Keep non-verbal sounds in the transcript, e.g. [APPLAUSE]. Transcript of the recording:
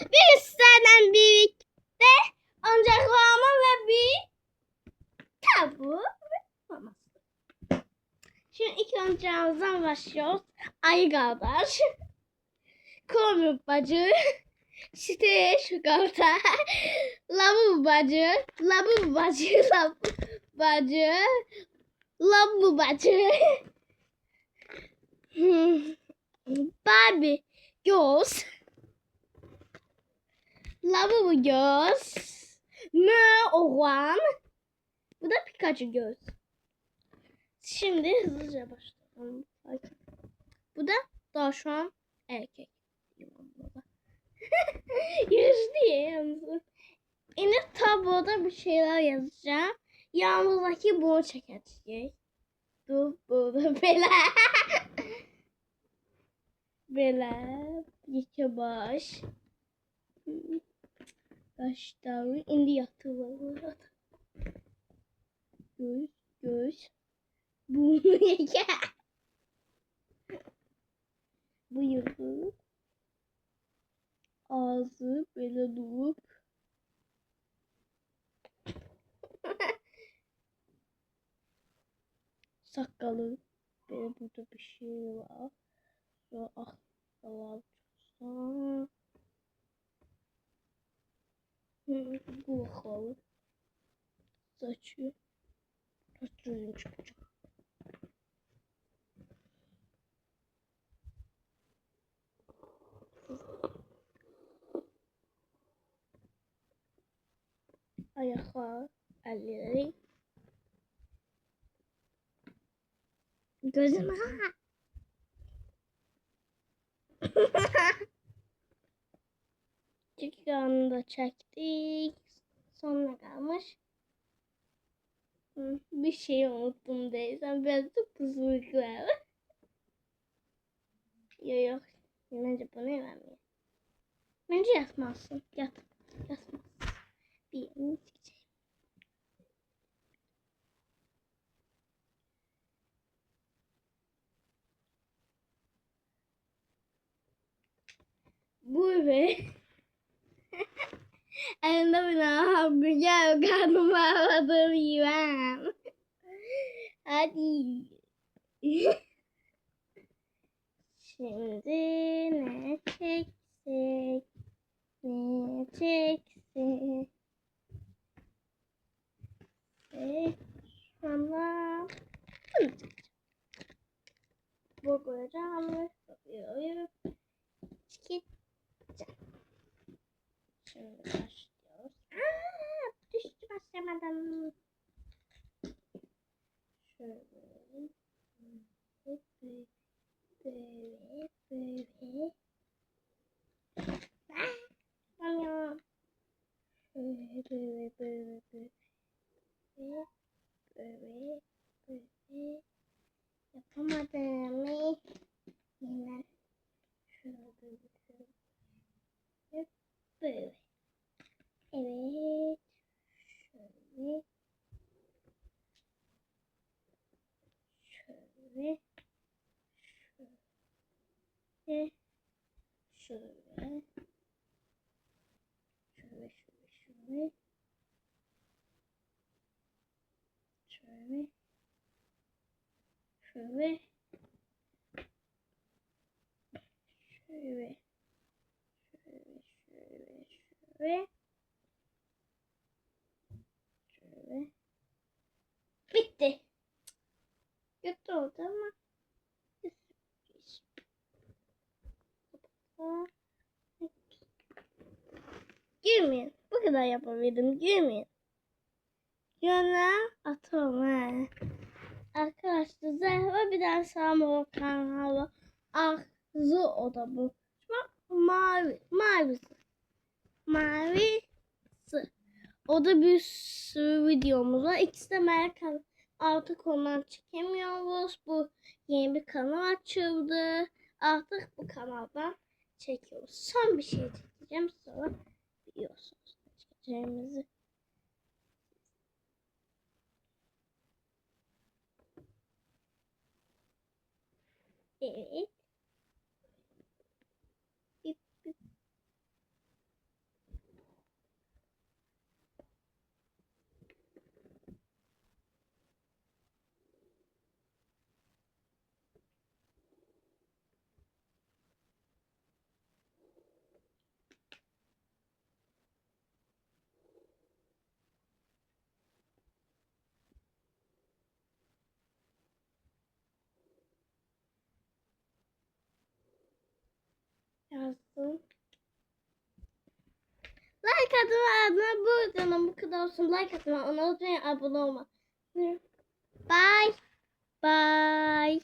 Bir üstlerden birlikte oyuncaklarımı ve bir tabu. Şimdi ilk oyuncağımızdan başlıyoruz. Ayı kardeş. Komik bacı. Şu karta. Labu bacı. Labu bacı. [LAUGHS] Labu bacı. Labu bacı. [LAUGHS] Barbie göz. Lavabo göz. Mö oğlan. Bu da Pikachu göz. Şimdi hızlıca başlayalım. Ay. Bu da tavşan erkek. [LAUGHS] Yarış diye yalnız. Yine tabloda bir şeyler yazacağım. Yalnızdaki bunu çekecek. Dur burada [LAUGHS] bela. bela. Yeke baş. Başları indi yatırılır. Göz, göz. Burnu [LAUGHS] yeke. Bıyığı. Ağzı böyle durup. [LAUGHS] Sakalı. Böyle burada bir şey var. Sonra 嗯，不好，再去。他最近这个，哎呀，好，阿里，你怎么了？哈哈。Çıkanı da çektik. Sonra kalmış. Bir şey unuttum değilsem biraz da kızılık [LAUGHS] var. yok yok. Bence bunu vermiyor. Bence yatmazsın. Yat. Yatmazsın. Bir yerini sikeceğim. Bu be. [LAUGHS] Elinde bir hamburger karnımı ağladığım yiyemem. Hadi. Şimdi ne çeksek? Ne çeksek? Ve sonra bunu çekeceğim. Bu koyacağım. Çıkacağım. Şimdi başlıyoruz. Aa, düştü başlamadan. Şöyle. Böyle, böyle, böyle. Aa, Tamam. Böyle. Böyle, böyle, böyle. Yapamadım. Yine şöyle, böyle, böyle. Evet. Şöyle. Şöyle. Şöyle. Şöyle, şöyle, şöyle. Şöyle. Şöyle. Şöyle. Şöyle, şöyle, şöyle. Şöyle. Bitti. Kötü oldu ama. Gülmeyin. Bu kadar yapabildim. Gülmeyin. Yana atom he. Arkadaşlar Zehra bir tane Samur kanalı. Ağzı o da bu. Bak mavi. Mavisi. Mavisi. O da bir sürü videomuz var. İkisi de merak Artık ondan çekemiyoruz. Bu yeni bir kanal açıldı. Artık bu kanaldan çekiyoruz. Son bir şey çekeceğim sonra biliyorsunuz çekeceğimizi. Yazdım. Like atma adına bu videonun bu kadar olsun. Like atma. Ona unutmayın abone olma. Bye. Bye.